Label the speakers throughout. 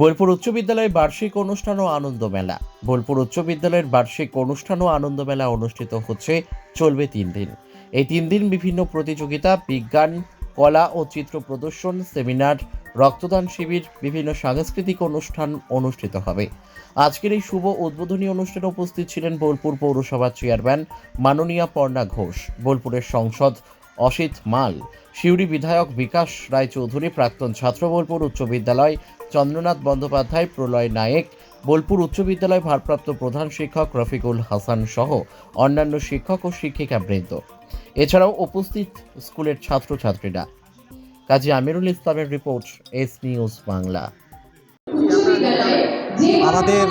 Speaker 1: বোলপুর উচ্চ বিদ্যালয়ের বার্ষিক অনুষ্ঠান ও আনন্দ মেলা। বোলপুর উচ্চ বিদ্যালয়ের বার্ষিক অনুষ্ঠান ও আনন্দ মেলা অনুষ্ঠিত হচ্ছে, চলবে তিন দিন। এই তিন দিন বিভিন্ন প্রতিযোগিতা, বিজ্ঞান, কলা ও চিত্র প্রদর্শন, সেমিনার, রক্তদান শিবির, বিভিন্ন সাংস্কৃতিক অনুষ্ঠান অনুষ্ঠিত হবে। আজকের এই শুভ উদ্বোধনী অনুষ্ঠানে উপস্থিত ছিলেন বোলপুর পৌরসভার চেয়ারম্যান মাননীয়া পর্ণা ঘোষ, বোলপুরের সংসদ অসিত মাল সিউড়ি বিধায়ক বিকাশ রায়চৌধুরী, প্রাক্তন ছাত্র বোলপুর উচ্চ বিদ্যালয় চন্দ্রনাথ বন্দ্যোপাধ্যায়, প্রলয় নায়েক, বোলপুর উচ্চ বিদ্যালয় ভারপ্রাপ্ত প্রধান শিক্ষক রফিকুল হাসান সহ অন্যান্য শিক্ষক ও শিক্ষিকা বৃন্দ। এছাড়াও উপস্থিত স্কুলের ছাত্রছাত্রীরা। কাজী আমিরুল ইসলামের রিপোর্ট, এস নিউজ বাংলা।
Speaker 2: আমাদের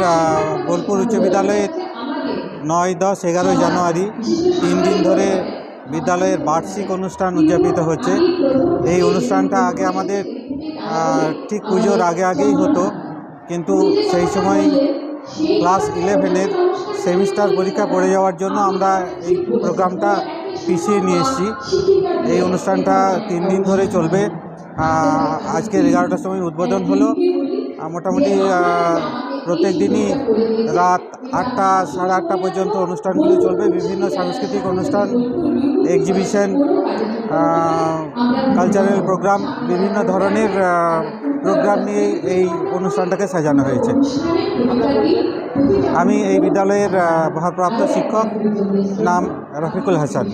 Speaker 2: বোলপুর উচ্চ বিদ্যালয়ে নয় দশ এগারোই জানুয়ারি তিন দিন ধরে বিদ্যালয়ের বার্ষিক অনুষ্ঠান উদযাপিত হচ্ছে। এই অনুষ্ঠানটা আগে আমাদের ঠিক পুজোর আগে আগেই হতো। কিন্তু সেই সময় ক্লাস ইলেভেনের সেমিস্টার পরীক্ষা পড়ে যাওয়ার জন্য আমরা এই প্রোগ্রামটা পিছিয়ে নিয়ে এসেছি। এই অনুষ্ঠানটা তিন দিন ধরে চলবে। আজকের এগারোটার সময় উদ্বোধন হলো। মোটামুটি প্রত্যেক দিনই রাত আটটা, সাড়ে আটটা পর্যন্ত অনুষ্ঠানগুলি চলবে। বিভিন্ন সাংস্কৃতিক অনুষ্ঠান এক্সিবিশন কালচারাল প্রোগ্রাম বিভিন্ন ধরনের প্রোগ্রাম নিয়ে এই অনুষ্ঠানটাকে সাজানো হয়েছে। আমি এই বিদ্যালয়ের ভারপ্রাপ্ত শিক্ষক, নাম রফিকুল হাসান।